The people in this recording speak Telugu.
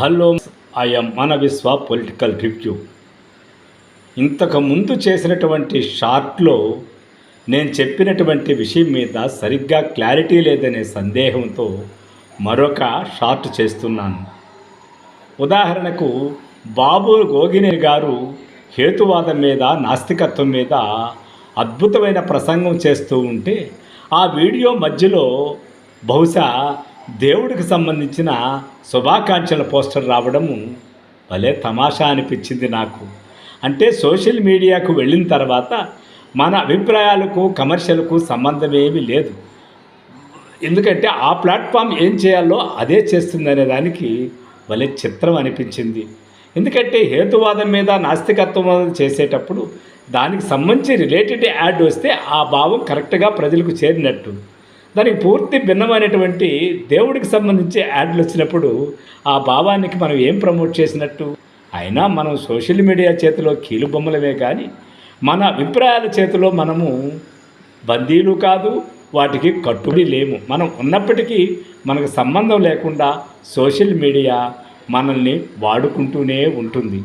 హలో ఐఎమ్ మన విశ్వ పొలిటికల్ రివ్యూ ఇంతకు ముందు చేసినటువంటి షార్ట్లో నేను చెప్పినటువంటి విషయం మీద సరిగ్గా క్లారిటీ లేదనే సందేహంతో మరొక షార్ట్ చేస్తున్నాను. ఉదాహరణకు బాబు గోగినే గారు హేతువాదం మీద నాస్తికత్వం మీద అద్భుతమైన ప్రసంగం చేస్తూ ఉంటే ఆ వీడియో మధ్యలో బహుశా దేవుడికి సంబంధించిన శుభాకాంక్షల పోస్టర్ రావడము భలే తమాషా అనిపించింది నాకు. అంటే సోషల్ మీడియాకు వెళ్ళిన తర్వాత మన అభిప్రాయాలకు కమర్షియల్కు సంబంధం ఏమీ లేదు. ఎందుకంటే ఆ ప్లాట్ఫామ్ ఏం చేయాలో అదే చేస్తుందనే దానికి భలే చిత్రం అనిపించింది. ఎందుకంటే హేతువాదం మీద నాస్తికత్వం చేసేటప్పుడు దానికి సంబంధించి రిలేటెడ్ యాడ్ వస్తే ఆ భావం కరెక్ట్గా ప్రజలకు చేరినట్టు. దానికి పూర్తి భిన్నమైనటువంటి దేవుడికి సంబంధించి యాడ్లు వచ్చినప్పుడు ఆ భావానికి మనం ఏం ప్రమోట్ చేసినట్టు? అయినా మనం సోషల్ మీడియా చేతిలో కీలుబొమ్మలమే కానీ మన అభిప్రాయాల చేతిలో మనము బందీలు కాదు వాటికి కట్టుబడి లేము. మనం ఉన్నప్పటికీ మనకు సంబంధం లేకుండా సోషల్ మీడియా మనల్ని వాడుకుంటూనే ఉంటుంది.